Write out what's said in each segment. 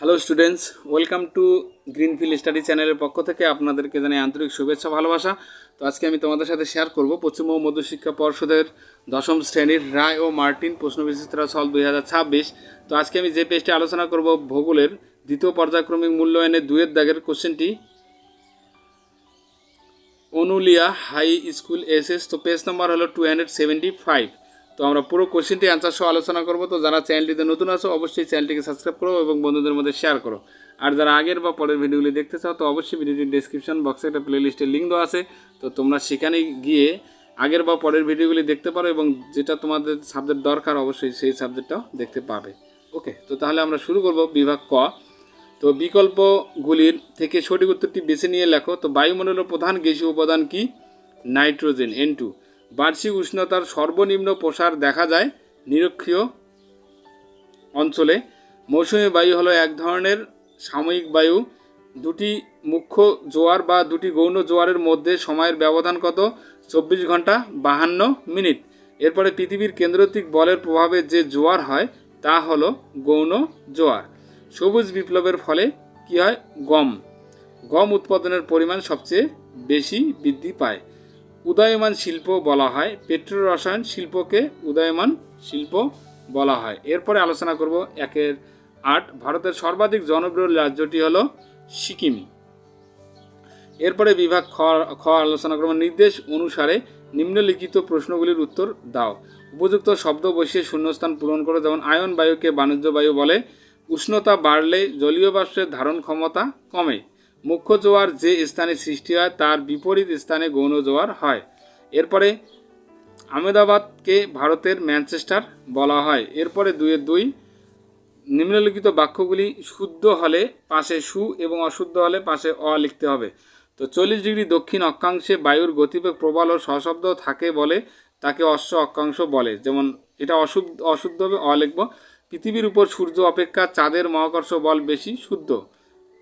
Hello students welcome to Greenfield study চ্যানেলের পক্ষ থেকে আপনাদেরকে জানাই আন্তরিক শুভেচ্ছা ভালোবাসা। তো আজকে আমি তোমাদের সাথে শেয়ার করব পশ্চিমবঙ্গ মধ্যশিক্ষা পর্ষদের দশম শ্রেণির রায় ও মার্টিন প্রশ্ন বিচিত্রা সল দুই হাজার ছাব্বিশ। তো আজকে আমি যে পেজটি আলোচনা করব ভূগোলের দ্বিতীয় পর্যায়ক্রমিক মূল্যায়নের দুয়ের দাগের কোশ্চেনটি অনুলিয়া হাই স্কুল এসএস। তো পেজ নাম্বার হলো টু হান্ড্রেড সেভেন্টি ফাইভ তো আমরা পুরো কোশ্চেনটি অ্যান্সার সহ আলোচনা করব। তো যারা চ্যানেলটিতে নতুন আছো, অবশ্যই চ্যানেলটিকে সাবস্ক্রাইব করো এবং বন্ধুদের মধ্যে শেয়ার করো। আর যারা আগের বা পরের ভিডিওগুলি দেখতে চাও, তো অবশ্যই ভিডিওটির ডিসক্রিপশন বক্সে একটা প্লেলিস্টের লিঙ্ক দেওয়া আছে। তো তোমরা সেখানে গিয়ে আগের বা পরের ভিডিওগুলি দেখতে পারো এবং যেটা তোমাদের সাবজেক্ট দরকার, অবশ্যই সেই সাবজেক্টটাও দেখতে পাবে। ওকে তো তাহলে আমরা শুরু করব বিভাগ ক। তো বিকল্পগুলির থেকে সঠিক উত্তরটি বেছে নিয়ে লেখো। তো বায়ুমণ্ডলের প্রধান গ্যাসীয় উপাদান কি? নাইট্রোজেন এন টু বার্ষিক উষ্ণতার সর্বনিম্ন প্রসার দেখা যায় নিরক্ষীয় অঞ্চলে। মৌসুমী বায়ু হলো এক ধরনের সাময়িক বায়ু। দুটি মুখ্য জোয়ার বা দুটি গৌণ জোয়ারের মধ্যে সময়ের ব্যবধান কত? চব্বিশ ঘণ্টা বাহান্ন মিনিট। এরপরে পৃথিবীর কেন্দ্রতিক বলের প্রভাবে যে জোয়ার হয়, তা হলো গৌণ জোয়ার। সবুজ বিপ্লবের ফলে কী হয়? গম। গম উৎপাদনের পরিমাণ সবচেয়ে বেশি বৃদ্ধি পায়। উদয়মান শিল্প বলা হয়। পেট্রো রসায়ন শিল্পকে উদয়মান শিল্প বলা হয়। এরপরে আলোচনা করব একের আট। ভারতের সর্বাধিক জনপ্রিয় রাজ্যটি হলো সিকিম। এরপরে বিভাগ খ খ আলোচনা করব। নির্দেশ অনুসারে নিম্নলিখিত প্রশ্নগুলির উত্তর দাও। উপযুক্ত শব্দ বসিয়ে শূন্যস্থান পূরণ করো। যেমন, আয়ন বায়ুকে বাণিজ্য বায়ু বলে। উষ্ণতা বাড়লে জলীয় বাষ্পের ধারণ ক্ষমতা কমে। মুখ্য জোয়ার যে স্থানে সৃষ্টি হয়, তার বিপরীত স্থানে গৌণ জোয়ার হয়। এরপরে আহমেদাবাদকে ভারতের ম্যানচেস্টার বলা হয়। এরপরে দুয়ের দুই নিম্নলিখিত বাক্যগুলি শুদ্ধ হলে পাশে সু এবং অশুদ্ধ হলে পাশে অ লিখতে হবে। তো চল্লিশ ডিগ্রি দক্ষিণ অক্ষাংশে বায়ুর গতিবেগ প্রবল ও সশব্দ থাকে বলে তাকে অশ্ব অক্ষাংশ বলে। যেমন, এটা অশুদ্ধ অশুদ্ধ হবে, অ লিখব। পৃথিবীর উপর সূর্য অপেক্ষা, চাঁদের মহাকর্ষ বল বেশি, শুদ্ধ।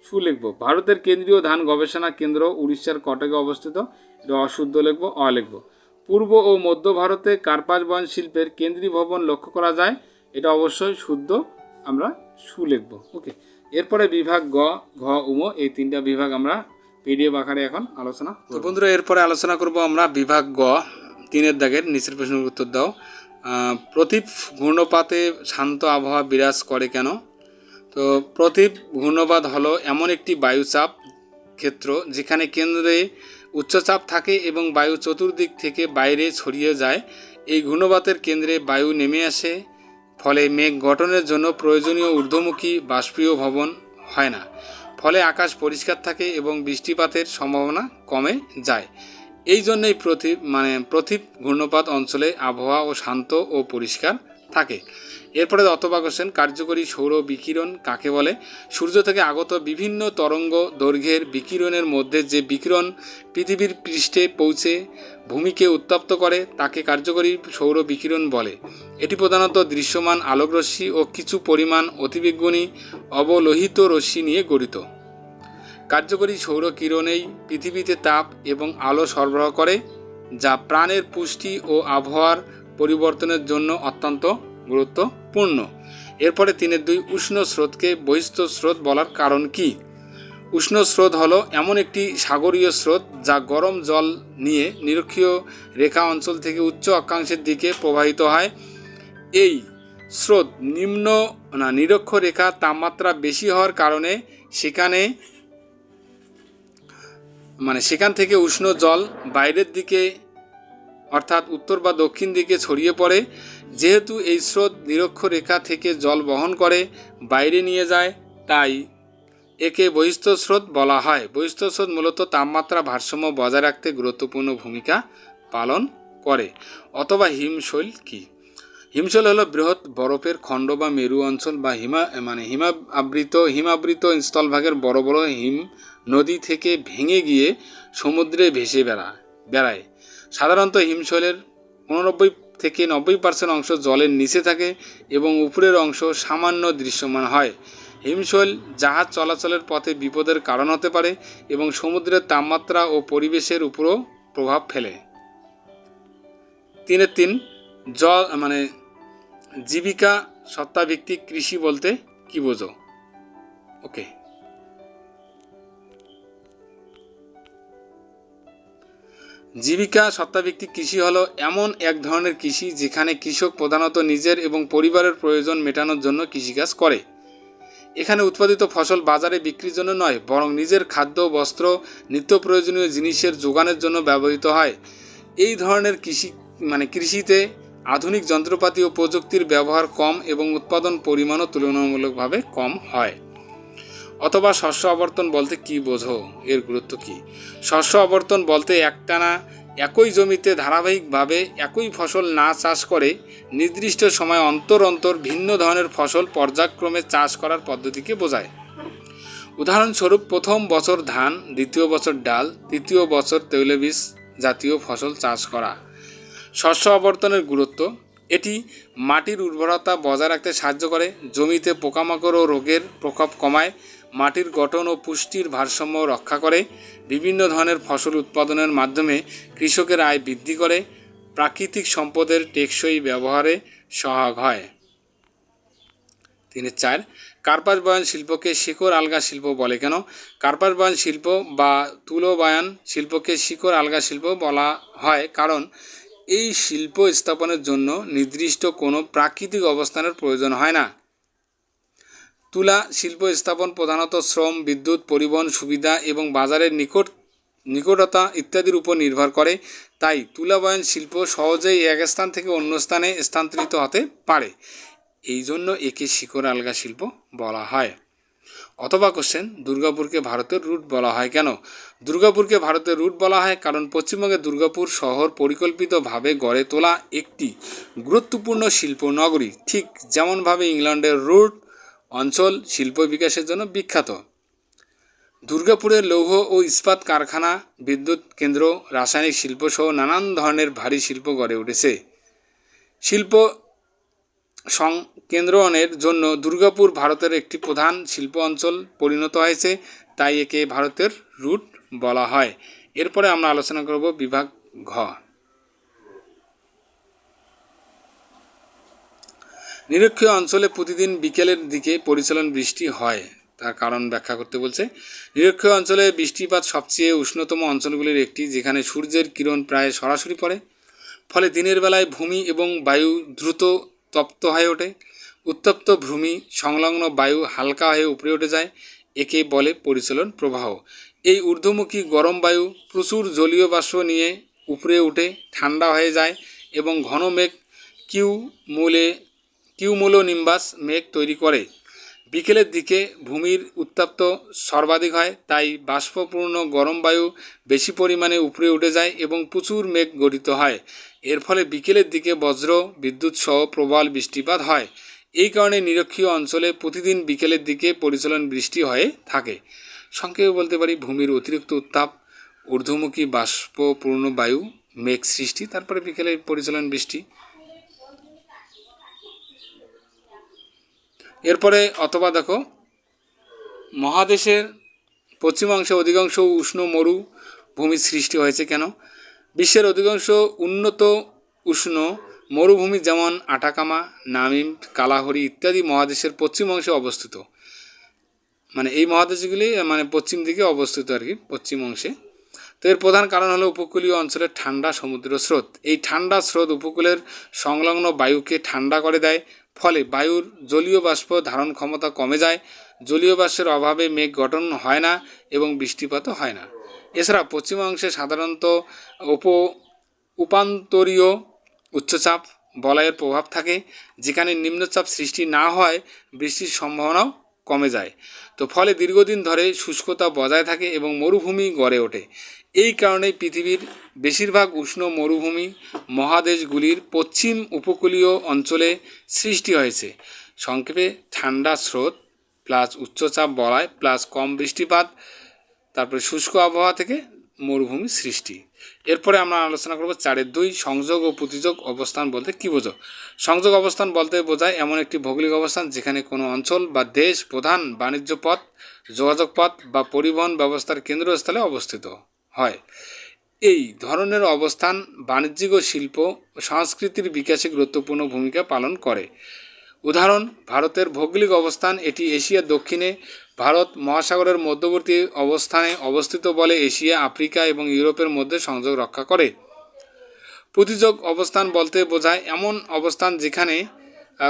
সু লিখব ভারতের কেন্দ্রীয় ধান গবেষণা কেন্দ্র উড়িষ্যার কটকে অবস্থিত। এটা অশুদ্ধ লিখব অ লিখব পূর্ব ও মধ্য ভারতে কার্পাস বয়ন শিল্পের কেন্দ্রীয় ভবন লক্ষ্য করা যায়। এটা অবশ্যই শুদ্ধ আমরা সু লিখব ওকে এরপরে বিভাগ গ ঘ উম এই তিনটা বিভাগ আমরা পিডিএফ আকারে এখন আলোচনা তো বন্ধুরা এরপরে আলোচনা করব আমরা বিভাগ গ তিনের দাগের নিচের প্রশ্নের উত্তর দাও। প্রতীপ ঘূর্ণপাতে শান্ত আবহাওয়া বিরাজ করে কেন? তো প্রতীপ ঘূর্ণপাত হলো এমন একটি বায়ুচাপ ক্ষেত্র যেখানে কেন্দ্রে উচ্চচাপ থাকে এবং বায়ু চতুর্দিক থেকে বাইরে ছড়িয়ে যায়। এই ঘূর্ণপাতের কেন্দ্রে বায়ু নেমে আসে, ফলে মেঘ গঠনের জন্য প্রয়োজনীয় ঊর্ধ্বমুখী বাষ্পীয় ভবন হয় না। ফলে আকাশ পরিষ্কার থাকে এবং বৃষ্টিপাতের সম্ভাবনা কমে যায়। এই জন্যই প্রতীপ মানে প্রতীপ ঘূর্ণপাত অঞ্চলে আবহাওয়া ও শান্ত ও পরিষ্কার থাকে। এরপরে অতবা কোশ্চেন কার্যকরী সৌর বিকিরণ কাকে বলে? সূর্য থেকে আগত বিভিন্ন তরঙ্গ দৈর্ঘ্যের বিকিরণের মধ্যে যে বিকিরণ পৃথিবীর পৃষ্ঠে পৌঁছে ভূমিকে উত্তপ্ত করে, তাকে কার্যকরী সৌর বিকিরণ বলে। এটি প্রধানত দৃশ্যমান আলোকরশ্মি ও কিছু পরিমাণ অতিবেগুনি অবলোহিত রশ্মি নিয়ে গঠিত। কার্যকরী সৌর কিরণেই পৃথিবীতে তাপ এবং আলো সরবরাহ করে, যা প্রাণের পুষ্টি ও আবহাওয়ার পরিবর্তনের জন্য অত্যন্ত গুরুত্বপূর্ণ এরপরে তিনের দুই উষ্ণ স্রোতকে বহিস্থ স্রোত বলার কারণ কি? উষ্ণ স্রোত হলো এমন একটি সাগরীয় স্রোত যা গরম জল নিয়ে নিরক্ষীয় রেখা অঞ্চল থেকে উচ্চ অক্ষাংশের দিকে প্রবাহিত হয়। এই স্রোত নিম্ন না নিরক্ষ রেখা তাপমাত্রা বেশি হওয়ার কারণে সেখানে মানে সেখান থেকে উষ্ণ জল বাইরের দিকে অর্থাৎ উত্তর বা দক্ষিণ দিকে ছড়িয়ে পড়ে, যেহেতু এই স্রোত নিরক্ষ রেখা থেকে জল বহন করে, বাইরে নিয়ে যায়, তাই একে বহিস্থ স্রোত বলা হয়। বহিস্থ স্রোত মূলত তাপমাত্রা ভারসাম্য বজায় রাখতে গুরুত্বপূর্ণ ভূমিকা পালন করে। অথবা হিমশৈল কি? হিমশৈল হলো বৃহৎ বরফের খণ্ড বা মেরু অঞ্চল বা হিমা মানে হিমা আবৃত হিমাবৃত স্থলভাগের বড় বড় হিম নদী থেকে ভেঙে গিয়ে সমুদ্রে ভেসে বেড়ায় বেড়ায়। সাধারণত হিমশৈলের উননব্বই থেকে নব্বই পার্সেন্ট অংশ জলের নিচে থাকে এবং উপরের অংশ সামান্য দৃশ্যমান হয়। হিমশৈল জাহাজ চলাচলের পথে বিপদের কারণ হতে পারে এবং সমুদ্রের তাপমাত্রা ও পরিবেশের উপরও প্রভাব ফেলে। তিনের তিন, জল মানে জীবিকা সত্তাভিত্তিক কৃষি বলতে কি বোঝো? ওকে। জীবিকা সত্তাভিত্তিক কৃষি হলো এমন এক ধরনের কৃষি যেখানে কৃষক প্রধানত নিজের এবং পরিবারের প্রয়োজন মেটানোর জন্য কৃষিকাজ করে। এখানে উৎপাদিত ফসল বাজারে বিক্রির জন্য নয়, বরং নিজের খাদ্য, বস্ত্র নিত্য প্রয়োজনীয় জিনিসের যোগানের জন্য ব্যবহৃত হয়। এই ধরনের কৃষি মানে কৃষিতে আধুনিক যন্ত্রপাতি ও প্রযুক্তির ব্যবহার কম এবং উৎপাদন পরিমাণও তুলনামূলকভাবে কম হয়। অথবা শস্য আবর্তন বলতে কি বোঝো? এর গুরুত্ব কি? শস্য আবর্তন বলতে একটানা একই জমিতে ধারাবাহিকভাবে একই ফসল না চাষ করে নির্দিষ্ট সময় অন্তর অন্তর ভিন্ন ধরনের ফসল পর্যায়ক্রমে চাষ করার পদ্ধতিকে বোঝায়। উদাহরণস্বরূপ, প্রথম বছর ধান, দ্বিতীয় বছর ডাল, তৃতীয় বছর তৈলবীজ জাতীয় ফসল চাষ করা। শস্য আবর্তনের গুরুত্ব, এটি মাটির উর্বরতা বজায় রাখতে সাহায্য করে, জমিতে পোকামাকড় ও রোগের প্রকোপ কমায় মাটির গঠন ও পুষ্টির ভারসাম্য রক্ষা করে, বিভিন্ন ধরনের ফসল উৎপাদনের মাধ্যমে কৃষকের আয় বৃদ্ধি করে, প্রাকৃতিক সম্পদের টেকসই ব্যবহারে সহায়ক হয়। তিনের চার, কার্পাস বয়ন শিল্পকে শিকড় আলগা শিল্প বলে কেন? কার্পাস বয়ন শিল্প বা তুলো বয়ন শিল্পকে শিকড় আলগা শিল্প বলা হয় কারণ এই শিল্প স্থাপনের জন্য নির্দিষ্ট কোনো প্রাকৃতিক অবস্থানের প্রয়োজন হয় না। তুলা শিল্প স্থাপন, প্রধানত শ্রম, বিদ্যুৎ, পরিবহন সুবিধা এবং বাজারের নিকট, নিকটতা ইত্যাদির উপর নির্ভর করে। তাই তুলা বয়ন শিল্প সহজেই এক স্থান থেকে অন্য স্থানে স্থানান্তরিত হতে পারে। এই জন্য একে শিকড় আলগা শিল্প বলা হয়। অথবা কোশ্চেন দুর্গাপুরকে ভারতের রুট বলা হয় কেন? দুর্গাপুরকে ভারতের রুট বলা হয় কারণ পশ্চিমবঙ্গের দুর্গাপুর শহর পরিকল্পিতভাবে গড়ে তোলা একটি গুরুত্বপূর্ণ শিল্প নগরী ঠিক যেমনভাবে ইংল্যান্ডের রুট অঞ্চল শিল্প বিকাশের জন্য বিখ্যাত। দুর্গাপুরের লৌহ ও ইস্পাত কারখানা, বিদ্যুৎ কেন্দ্র, রাসায়নিক শিল্প সহ নানান ধরনের ভারী শিল্প গড়ে উঠেছে। শিল্প সংকেন্দ্রনের জন্য দুর্গাপুর ভারতের একটি প্রধান শিল্প অঞ্চল পরিণত হয়েছে, তাই একে ভারতের রুট বলা হয়। এরপরে আমরা আলোচনা করব বিভাগ ঘ। নিরক্ষীয় অঞ্চলে প্রতিদিন বিকেলের দিকে পরিচালন বৃষ্টি হয়। তার কারণ ব্যাখ্যা করতে বলছে, নিরক্ষীয় অঞ্চলে বৃষ্টিপাত সবচেয়ে উষ্ণতম অঞ্চলগুলির একটি, যেখানে সূর্যের কিরণ প্রায় সরাসরি পড়ে। ফলে দিনের বেলায় ভূমি এবং বায়ু দ্রুত তপ্ত হয়ে ওঠে। উত্তপ্ত ভূমি, সংলগ্ন বায়ু হালকা হয়ে উপরে উঠে যায়। একে বলে পরিচালন প্রবাহ। এই ঊর্ধ্বমুখী গরম বায়ু প্রচুর জলীয় বাষ্প নিয়ে উপরে উঠে ঠান্ডা হয়ে যায় এবং ঘন মেঘ কিউ মূলে কিউমুলো নিম্বাস মেঘ তৈরি করে। বিকেলের দিকে ভূমির উত্তাপ্ত সর্বাধিক হয়, তাই বাষ্পপূর্ণ গরম বায়ু বেশি পরিমাণে উপরে উঠে যায় এবং প্রচুর মেঘ গঠিত হয়। এর ফলে বিকেলের দিকে বজ্র, বিদ্যুৎ সহ প্রবল বৃষ্টিপাত হয়। এই কারণে নিরক্ষীয় অঞ্চলে প্রতিদিন বিকেলের দিকে পরিচালন বৃষ্টি হয়ে থাকে। সংক্ষেপে বলতে পারি, ভূমির অতিরিক্ত উত্তাপ, ঊর্ধ্বমুখী বাষ্পপূর্ণ বায়ু, মেঘ সৃষ্টি, তারপরে বিকেলে পরিচালন বৃষ্টি। এরপরে অথবা দেখো, মহাদেশের পশ্চিমাংশে অধিকাংশ উষ্ণ মরু ভূমির সৃষ্টি হয়েছে কেন? বিশ্বের অধিকাংশ উন্নত উষ্ণ মরুভূমি যেমন আটাকামা, নামিম, কালাহরি ইত্যাদি মহাদেশের পশ্চিম অংশে অবস্থিত। মানে এই মহাদেশগুলি মানে পশ্চিম দিকে অবস্থিত আর কি পশ্চিম অংশে তো এর প্রধান কারণ হলো উপকূলীয় অঞ্চলের ঠান্ডা সমুদ্র স্রোত। এই ঠান্ডা স্রোত উপকূলের সংলগ্ন বায়ুকে ঠান্ডা করে দেয় ফলে বায়ুর জলীয় বাষ্প ধারণ ক্ষমতা কমে যায়, জলীয় বাষ্পের অভাবে মেঘ গঠন হয় না এবং বৃষ্টিপাতও হয় না। এছাড়া পশ্চিমাংশে সাধারণত উপ উপান্তরীয় উচ্চচাপ, বলয়ের প্রভাব থাকে। যেখানে নিম্নচাপ সৃষ্টি না হয় বৃষ্টির সম্ভাবনাও কমে যায়। তো ফলে দীর্ঘদিন ধরে শুষ্কতা বজায় থাকে এবং মরুভূমি গড়ে ওঠে। এই কারণেই পৃথিবীর বেশিরভাগ উষ্ণ মরুভূমি মহাদেশগুলির পশ্চিম উপকূলীয় অঞ্চলে সৃষ্টি হয়েছে। সংক্ষেপে, ঠান্ডা স্রোত প্লাস উচ্চচাপ বলয় প্লাস কম বৃষ্টিপাত, তারপরে শুষ্ক আবহাওয়া থেকে মরুভূমি সৃষ্টি। এরপরে আমরা আলোচনা করব চারের দুই, সংযোগ ও প্রতিযোগ অবস্থান বলতে কী বোঝো? সংযোগ অবস্থান বলতে বোঝায় এমন একটি ভৌগোলিক অবস্থান যেখানে কোনো অঞ্চল বা দেশ, প্রধান বাণিজ্য পথ, যোগাযোগ পথ বা পরিবহন ব্যবস্থার কেন্দ্রস্থলে অবস্থিত হয়। এই ধরনের অবস্থান বাণিজ্যিক ও শিল্প সংস্কৃতির বিকাশে গুরুত্বপূর্ণ ভূমিকা পালন করে। উদাহরণ, ভারতের ভৌগোলিক অবস্থান এটি এশিয়া দক্ষিণে ভারত মহাসাগরের মধ্যবর্তী অবস্থানে অবস্থিত বলে এশিয়া, আফ্রিকা এবং ইউরোপের মধ্যে সংযোগ রক্ষা করে। প্রতিযোগ অবস্থান বলতে বোঝায় এমন অবস্থান যেখানে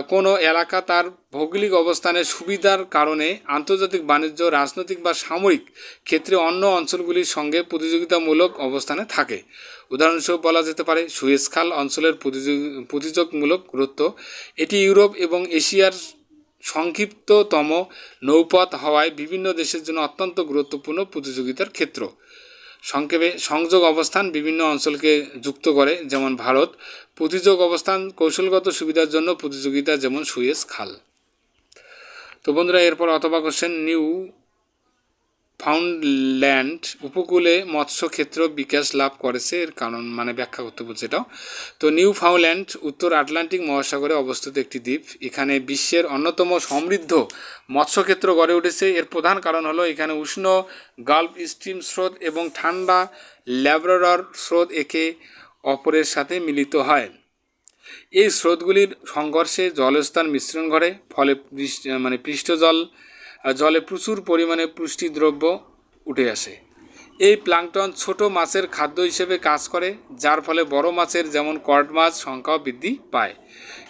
কোনো এলাকা তার ভৌগোলিক অবস্থানের সুবিধার কারণে আন্তর্জাতিক বাণিজ্য, রাজনৈতিক বা সামরিক ক্ষেত্রে অন্য অঞ্চলগুলির সঙ্গে প্রতিযোগিতামূলক অবস্থানে থাকে। উদাহরণস্বরূপ বলা যেতে পারে, সুয়েজ খাল অঞ্চলের প্রতিযোগি- প্রতিযোগমূলক গুরুত্ব। এটি ইউরোপ এবং এশিয়ার সংক্ষিপ্ততম নৌপথ হওয়ায় বিভিন্ন দেশের জন্য অত্যন্ত গুরুত্বপূর্ণ প্রতিযোগিতার ক্ষেত্র। সংক্ষেপে সংযোগ অবস্থান বিভিন্ন অঞ্চলকে যুক্ত করে, যেমন ভারত। প্রতিযোগ অবস্থান কৌশলগত সুবিধার জন্য প্রতিযোগিতা, যেমন সুয়েজ খাল। তো বন্ধুরা, এরপর অথবা কোশ্চেন নিউ ফাউন্ডল্যান্ড উপকূলে মৎস্য ক্ষেত্র বিকাশ লাভ করেছে, এর কারণ মানে ব্যাখ্যা করতে বলছে এটাও। তো নিউ ফাউন্ডল্যান্ড, উত্তর আটলান্টিক মহাসাগরে অবস্থিত একটি দ্বীপ। এখানে বিশ্বের অন্যতম সমৃদ্ধ মৎস্যক্ষেত্র গড়ে উঠেছে। এর প্রধান কারণ হলো এখানে উষ্ণ গাল্ফ স্ট্রিম স্রোত এবং ঠান্ডা ল্যাব্রাডর স্রোত একে অপরের সাথে মিলিত হয়। এই স্রোতগুলির সংঘর্ষে জলস্থান মিশ্রণ ঘটে, ফলে মানে পৃষ্ঠজল জলে প্রচুর পরিমাণে পুষ্টিদ্রব্য উঠে আসে। এই প্লাঙ্কটন ছোট মাছের খাদ্য হিসেবে কাজ করে, যার ফলে বড় মাছের যেমন কড মাছ সংখ্যাও বৃদ্ধি পায়।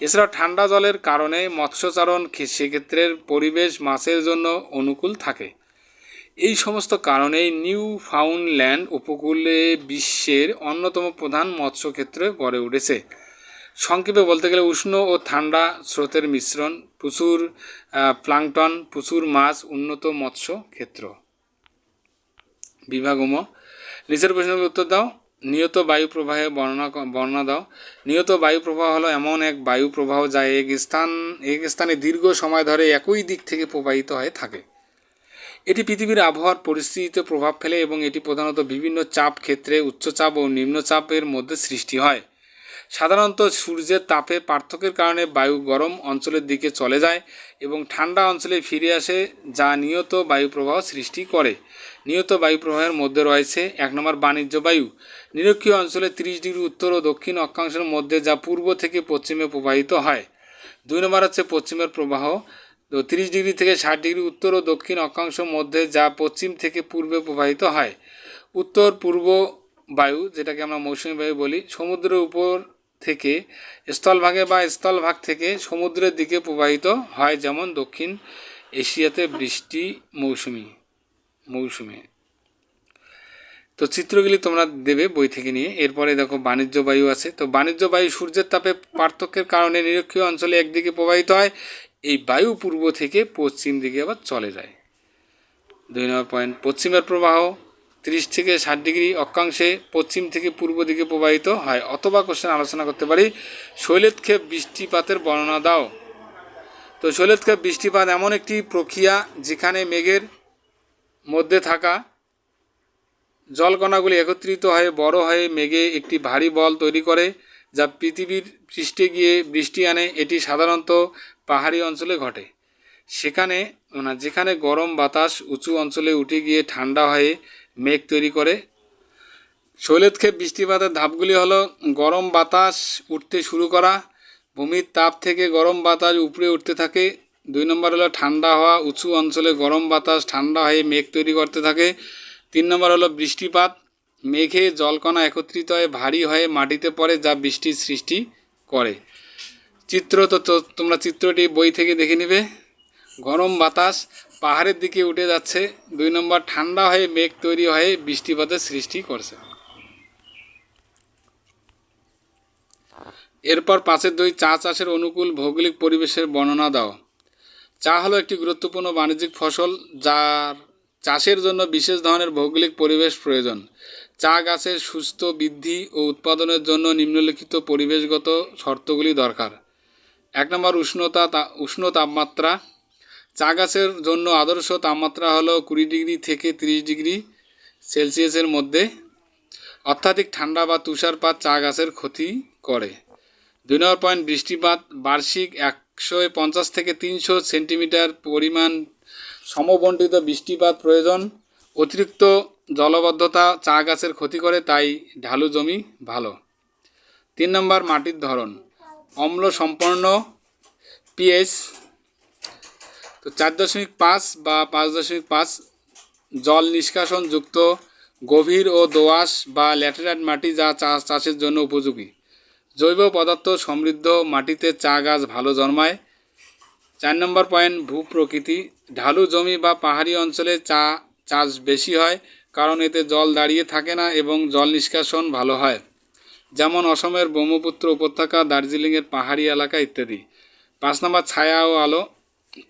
এছাড়া ঠান্ডা জলের কারণে মৎস্যচারণ সেক্ষেত্রের পরিবেশ মাছের জন্য অনুকূল থাকে। এই সমস্ত কারণেই নিউ ফাউন্ডল্যান্ড উপকূলে বিশ্বের অন্যতম প্রধান মৎস্যক্ষেত্র গড়ে উঠেছে। সংক্ষেপে বলতে গেলে উষ্ণ ও ঠান্ডা স্রোতের মিশ্রণ, প্রচুর প্লাংটন, প্রচুর মাছ, উন্নত মৎস্য ক্ষেত্র। বিভাগম নিচের প্রশ্নের উত্তর দাও। নিয়ত বায়ু প্রবাহে বর্ণনা বর্ণনা দাও। নিয়ত বায়ু প্রবাহ হলো এমন এক বায়ু প্রবাহ যা এক স্থান, এক স্থানে দীর্ঘ সময় ধরে একই দিক থেকে প্রবাহিত হয়ে থাকে। এটি পৃথিবীর আবহাওয়ার পরিস্থিতিতে প্রভাব ফেলে এবং এটি প্রধানত বিভিন্ন চাপ ক্ষেত্রে উচ্চচাপ ও নিম্নচাপের মধ্যে সৃষ্টি হয়। সাধারণত সূর্যের তাপে পার্থক্যের কারণে বায়ু গরম অঞ্চলের দিকে চলে যায় এবং ঠান্ডা অঞ্চলে ফিরে আসে, যা নিয়ত বায়ুপ্রবাহ সৃষ্টি করে। নিয়ত বায়ুপ্রবাহের মধ্যে রয়েছে এক নম্বর বাণিজ্য বায়ু। নিরক্ষীয় অঞ্চলে তিরিশ ডিগ্রি উত্তর ও দক্ষিণ অক্ষাংশের মধ্যে, যা পূর্ব থেকে পশ্চিমে প্রবাহিত হয়। দুই নম্বর হচ্ছে পশ্চিমের প্রবাহ। তো তিরিশ ডিগ্রি থেকে ষাট ডিগ্রি উত্তর ও দক্ষিণ অক্ষাংশের মধ্যে, যা পশ্চিম থেকে পূর্বে প্রবাহিত হয়। উত্তর পূর্ব বায়ু, যেটাকে আমরা মৌসুমী বায়ু বলি, সমুদ্রের উপর থেকে স্থলভাগে বা স্থলভাগ থেকে সমুদ্রের দিকে প্রবাহিত হয়, যেমন দক্ষিণ এশিয়াতে বৃষ্টি, মৌসুমি, মৌসুমে। তো চিত্রগুলি তোমরা দেবে বই থেকে নিয়ে। এরপরে দেখো, বাণিজ্য বায়ু আছে। তো বাণিজ্য বায়ু সূর্যের তাপে পার্থক্যের কারণে নিরক্ষীয় অঞ্চলে একদিকে প্রবাহিত হয়, এই বায়ু পূর্ব থেকে পশ্চিম দিকে আবার চলে যায়। দুই নম্বর পয়েন্ট পশ্চিমের প্রবাহ তিরিশ থেকে ষাট ডিগ্রি অক্ষাংশে পশ্চিম থেকে পূর্ব দিকে প্রবাহিত হয়। অথবা কোশ্চেন আলোচনা করতে পারি শৈলেৎক্ষেপ বৃষ্টিপাতের বর্ণনা দাও। তো শৈলেৎক্ষেপ বৃষ্টিপাত এমন একটি প্রক্রিয়া যেখানে মেঘের মধ্যে থাকা জলকণাগুলি একত্রিত হয়ে বড় হয়ে মেঘে একটি ভারী বল তৈরি করে, যা পৃথিবীর পৃষ্ঠে গিয়ে বৃষ্টি আনে। এটি সাধারণত পাহাড়ি অঞ্চলে ঘটে। সেখানে যেখানে গরম বাতাস উঁচু অঞ্চলে উঠে গিয়ে ঠান্ডা হয়ে মেঘ তৈরি করে। শৈলেৎক্ষেপ বৃষ্টিপাতের ধাপগুলি হলো গরম বাতাস উঠতে শুরু করা, ভূমির তাপ থেকে গরম বাতাস উপরে উঠতে থাকে। দুই নম্বর হলো ঠান্ডা হওয়া, উঁচু অঞ্চলে গরম বাতাস ঠান্ডা হয়ে মেঘ তৈরি করতে থাকে। তিন নম্বর হলো বৃষ্টিপাত, মেঘে জলকণা একত্রিত হয়ে ভারী হয়ে মাটিতে পড়ে যা বৃষ্টির সৃষ্টি করে। চিত্র তো- তোমরা চিত্রটি বই থেকে দেখে নিবে। গরম বাতাস পাহাড়ের দিকে উঠে যাচ্ছে। দুই নম্বর ঠান্ডা হয়ে মেঘ তৈরি হয়ে বৃষ্টিপাতের সৃষ্টি করছে। এরপর পাঁচের দুই চা চাষের অনুকূল ভৌগোলিক পরিবেশের বর্ণনা দাও। চা হলো একটি গুরুত্বপূর্ণ বাণিজ্যিক ফসল যার চাষের জন্য বিশেষ ধরনের ভৌগোলিক পরিবেশ প্রয়োজন। চা গাছের সুস্থ বৃদ্ধি ও উৎপাদনের জন্য নিম্নলিখিত পরিবেশগত শর্তগুলি দরকার। এক নম্বর উষ্ণতা উষ্ণ তাপমাত্রা। চা গাছের জন্য আদর্শ তাপমাত্রা হলো কুড়ি ডিগ্রি থেকে তিরিশ ডিগ্রি সেলসিয়াসের মধ্যে। অত্যাধিক ঠান্ডা বা তুষারপাত চা গাছের ক্ষতি করে। দুই নম্বর পয়েন্ট, বৃষ্টিপাত বার্ষিক একশো পঞ্চাশ থেকে তিনশো সেন্টিমিটার পরিমাণ সমবন্টিত বৃষ্টিপাত প্রয়োজন। অতিরিক্ত জলবদ্ধতা চা গাছের ক্ষতি করে, তাই ঢালু জমি ভালো। তিন নম্বর, মাটির ধরন। অম্ল সম্পন্ন পিএইচ তো চার দশমিক পাঁচ বা পাঁচ দশমিক পাঁচ জল নিষ্কাশন যুক্ত গভীর ও দোআঁশ বা ল্যাটেরাইট মাটি যা চাষ চাষের জন্য উপযোগী। জৈব পদার্থ সমৃদ্ধ মাটিতে চা গাছ ভালো জন্মায়। চার নম্বর পয়েন্ট, ভূপ্রকৃতি। ঢালু জমি বা পাহাড়ি অঞ্চলে চা চাষ বেশি হয় কারণ এতে জল দাঁড়িয়ে থাকে না এবং জল নিষ্কাশন ভালো হয়। যেমন অসমের ব্রহ্মপুত্র উপত্যকা, দার্জিলিংয়ের পাহাড়ি এলাকা ইত্যাদি। পাঁচ নম্বর, ছায়া ও আলো।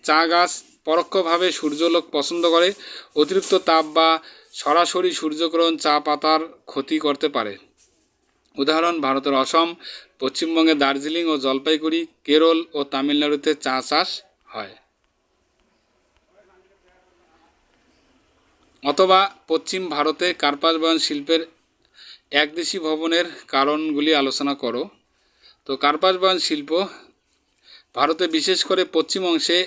চা গাছ পরোক্ষভাবে সূর্যলোক পছন্দ করে, অতিরিক্ত তাপ বা সরাসরি সূর্যগ্রহণ চা পাতার ক্ষতি করতে পারে। উদাহরণ, ভারতের অসম পশ্চিমবঙ্গে দার্জিলিং ও জলপাইগুড়ি, কেরল ও তামিলনাড়ুতে চা চাষ হয়। অথবা পশ্চিম ভারতে কার্পাস বয়ন শিল্পের একদেশী ভবনের কারণগুলি আলোচনা করো। তো কার্পাস বয়ন শিল্প ভারতে বিশেষ করে পশ্চিম অংশে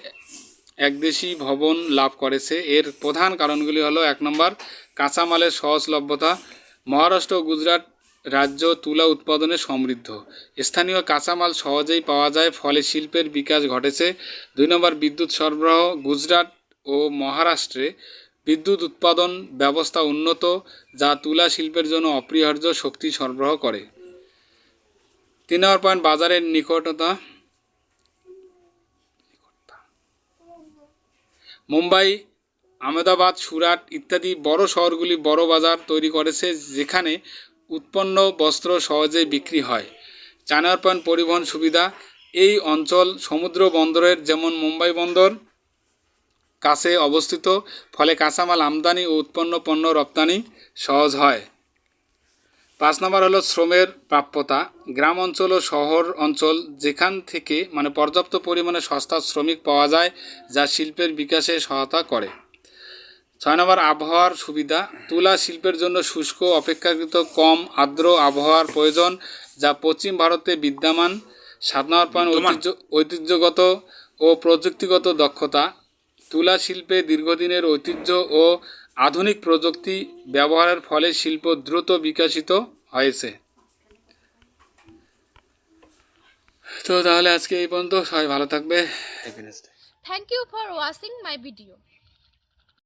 একদেশী ভবন লাভ করেছে এর প্রধান কারণগুলি হলো, এক নম্বর, কাঁচামালের সহজলভ্যতা। মহারাষ্ট্র ও গুজরাট রাজ্য তুলা উৎপাদনে সমৃদ্ধ। স্থানীয় কাঁচামাল সহজেই পাওয়া যায়, ফলে শিল্পের বিকাশ ঘটেছে। দুই নম্বর, বিদ্যুৎ সরবরাহ। গুজরাট ও মহারাষ্ট্রে বিদ্যুৎ উৎপাদন ব্যবস্থা উন্নত, যা তুলা শিল্পের জন্য অপরিহার্য শক্তি সরবরাহ করে। তিন নম্বর পয়েন্ট, বাজারের নিকটতা। মুম্বাই, আহমেদাবাদ, সুরাট ইত্যাদি বড় শহরগুলি বড় বাজার তৈরি করেছে যেখানে উৎপন্ন বস্ত্র সহজে বিক্রি হয়। পয়েন্ট পরিবহন সুবিধা, এই অঞ্চল সমুদ্র বন্দরের যেমন মুম্বাই বন্দর কাছে অবস্থিত, ফলে কাঁচামাল আমদানি ও উৎপন্ন পণ্য রপ্তানি সহজ হয়। পাঁচ নম্বর হলো শ্রমের প্রাপ্যতা। গ্রাম অঞ্চল ও শহর অঞ্চল যেখান থেকে মানে পর্যাপ্ত পরিমাণে সস্তা শ্রমিক পাওয়া যায় যা শিল্পের বিকাশে সহায়তা করে। ছয় নম্বর আবহাওয়ার সুবিধা। তুলা শিল্পের জন্য শুষ্ক অপেক্ষাকৃত কম আর্দ্র আবহাওয়ার প্রয়োজন যা পশ্চিম ভারতে বিদ্যমান। সাত নম্বর পয়েন্ট ঐতিহ্য ঐতিহ্যগত ও প্রযুক্তিগত দক্ষতা। তুলা শিল্পে দীর্ঘদিনের ঐতিহ্য ও আধুনিক প্রযুক্তি ব্যবহারের ফলে শিল্প দ্রুত বিকশিত হয়েছে। তো তাহলে আজকে এই পর্যন্ত সবাই ভালো থাকবে। Thank you for watching my video.